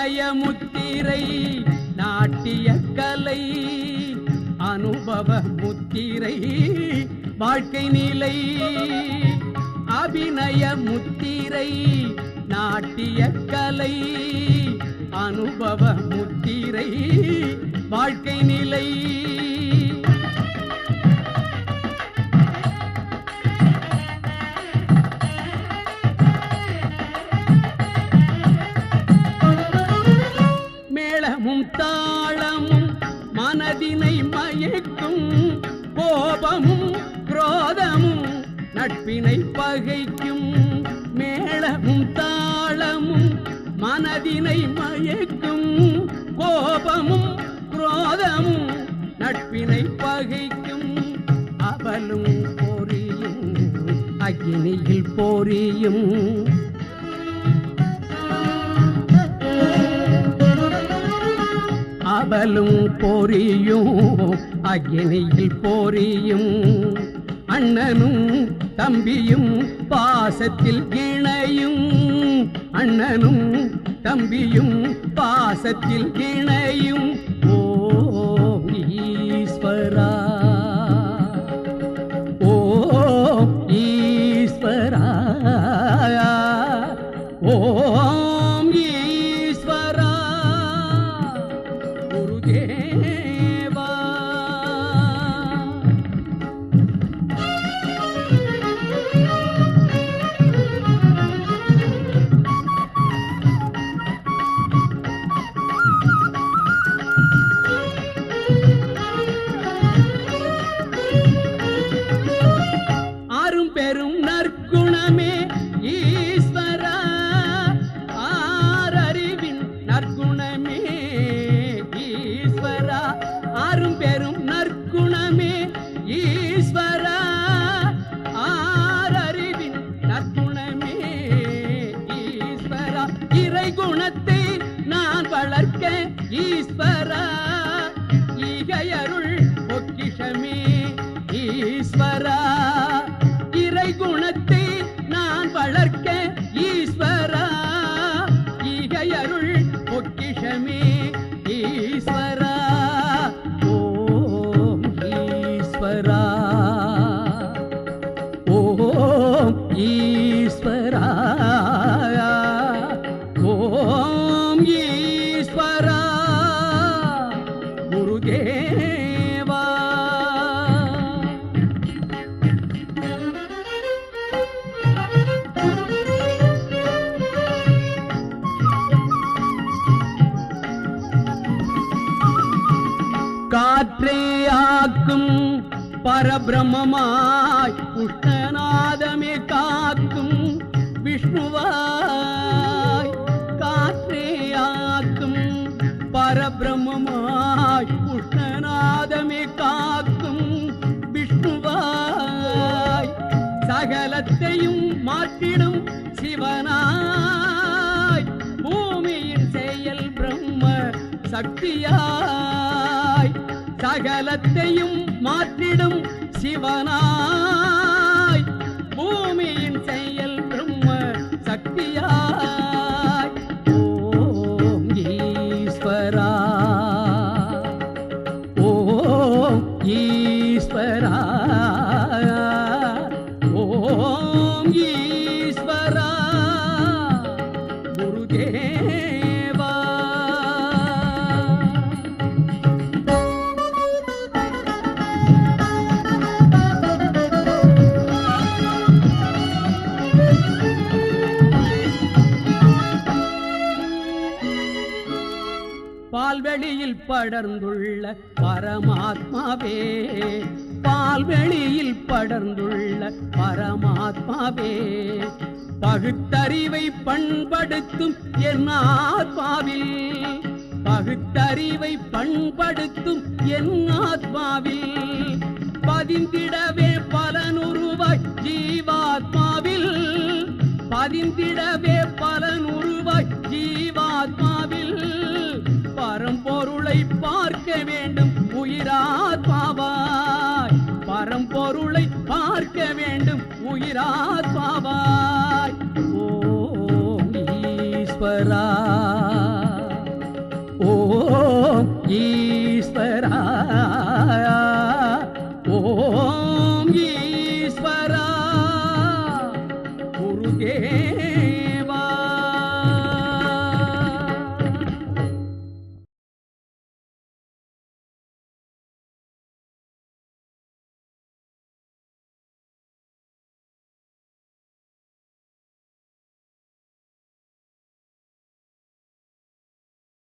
அபிநய முத்திரை நாட்டிய கலை அனுபவ முத்திரை வாழ்க்கை நிலை. அபிநய முத்திரை நாட்டிய கலை அனுபவ முத்திரை வாழ்க்கை நிலை. மனதினை மயக்கும் கோபமும் குரோதமும் நட்பினை பகைக்கும் மேளமும் தாளமும் மனதினை மயக்கும் கோபமும் குரோதமும் நட்பினை பகைக்கும் அவலும் பொறியும் அக்னியில் பொறியும் கடலும் போரியும் அக்னியில் போரியும் அண்ணனும் தம்பியும் பாசத்தில் இணையும். அண்ணனும் தம்பியும் பாசத்தில் இணையும். ஓம் ஈஸ்வரா. ஓ ஈஸ்வரா. ஓ ஈஸ்வரா ஈகையருள் பொக்கிஷமே. ஈஸ்வரா இறை குணத்தை நான் வளர்க்க ஈஸ்வரா ஈகையருள் பொக்கிஷமே. ஈஸ்வரா காற்றே ஆக்கும் பரபிரமமாய் புஷ்ணநாதமே காக்கும் விஷ்ணுவாய் காற்றே ஆக்கும் பரபிரமமாய் புஷ்ணநாதமே காக்கும் விஷ்ணுவாய் சகலத்தையும் மாற்றிடும் சிவனாய் பூமியின் செயல் பிரம்ம சக்தியாய் சகலத்தையும் மாற்றிடும் சிவனாய். பூமியின் செயல் பிரம்ம சக்தியா படர்ந்துள்ள பரமாத்மாவே. பால்வெளியில் படர்ந்துள்ள பரமாத்மாவே. பகுத்தறிவை பண்படுத்தும் என் ஆத்மாவில். பகுத்தறிவை பண்படுத்தும் என் ஆத்மாவில். பதிந்திடவே பலனுருவாய் ஜீவாத்மாவில். பதிந்திடவே பலனுருவாய் பரம்பொருளை பார்க்க வேண்டும். உயிராத்மாவாய் பரம்பொருளை பார்க்க வேண்டும். உயிராத்மாவாய் ஓம் ஈஸ்வரா. ஓம் ஈஸ்வரா. ஓம் ஈஸ்வரா. குருதேவா